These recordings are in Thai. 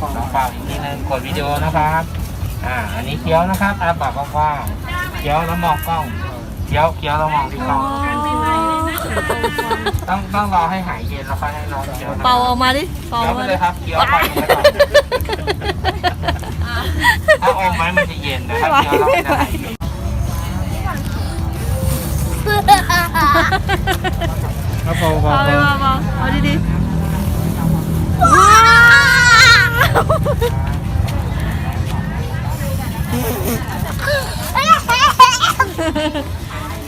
ลองเป่าอีกทีนึงกดวิดีโอนะครับ อ่า อันนี้เคี้ยวนะครับอาปากกว้างๆเคี้ยวแล้วมองกล้องเคี้ยวเคี้ยวแล้วมองที่กล้อง ต้องต้องรอให้หายเย็นแล้วค่อยให้น้องเคี้ยวนะเป่าออกมาดิเป่าอเคี้ยอวกไปมาเลดิยครับเคี้ยวไปไปก่อนถ้าอมไว้มันจะเย็นนะถ้าเคี้ยวแล้วมันจะหายเย็นเอาเบาเบาเอาไปเบามาเป่าเอา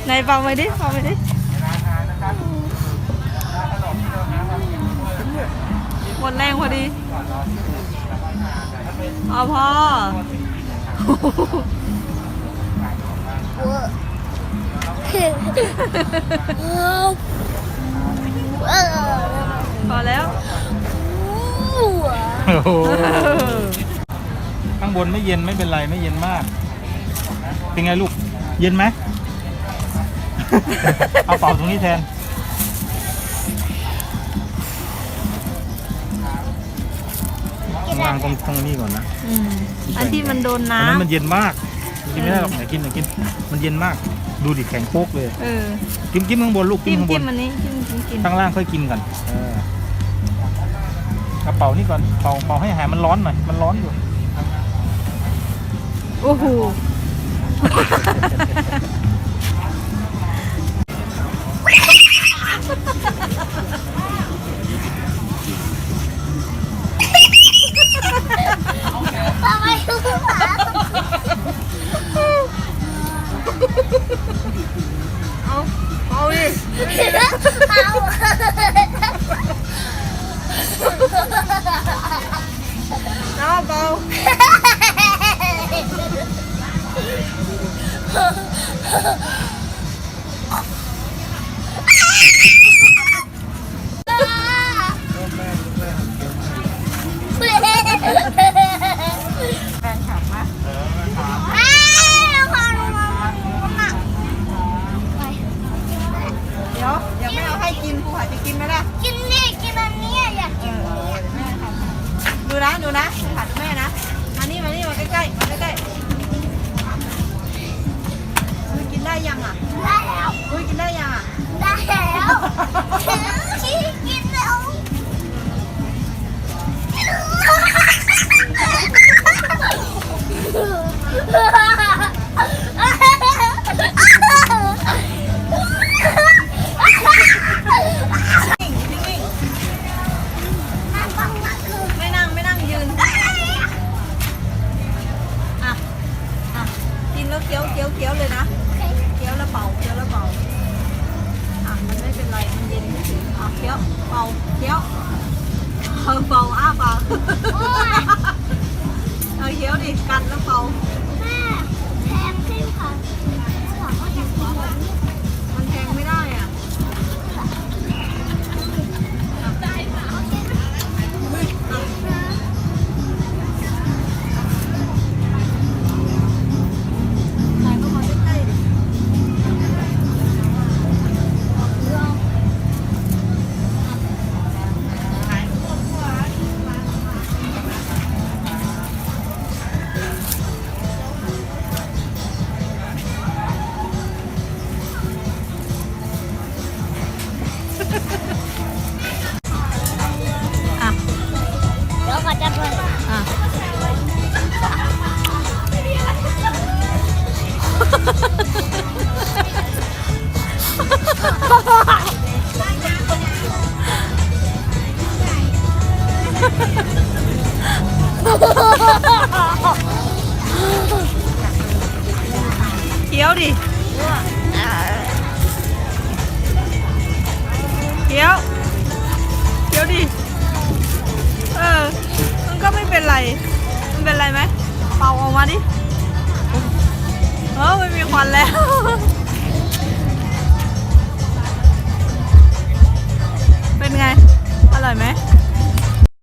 ไหนเป่าไปดิเป่าไปดิหมดแรงพอดีเอาพ่อพอแล้วข้างบนไม่เย็นไม่เป็นไรไม่เย็นมาก เป็นไงลูก เย็นไหม เอาเป่าตรงนี้แทน วางตรงตรงนี้ก่อนนะ อืมอันที่มันโดนอันนั้นมันน้ำเย็นมากกินไม่ได้หรอกไหนกินไหนกิน มันเย็นมาก ดูดิแข็งโป๊กเลย เออกินกินข้างบนลูกกินจิ้มข้างบจิ้น มอันนี้จิ้มจิ้มกินข้างล่างค่อยกินกันเออกระเป๋านี่ก่อนเป่าเป่าให้หายมันร้อนหน่อย มันร้อนอยู่ โอ้โห Ha ha ha ha ha! เดี๋ยวยังไม่เอาให้กินครูหาจะกินไหมล่ะกินนี่กินอันเนี้ยอยากกินอันเนี้ยดูนะดูนะผัดแม่นะ อะเคี้ยวดิเคี้ยวเคี้ยวดิ เออ ก็ไม่เป็นไร มันเป็นไรไหม เป่าออกมาดิ เออไม่มีควันแล้วเป็นไง อร่อยไหม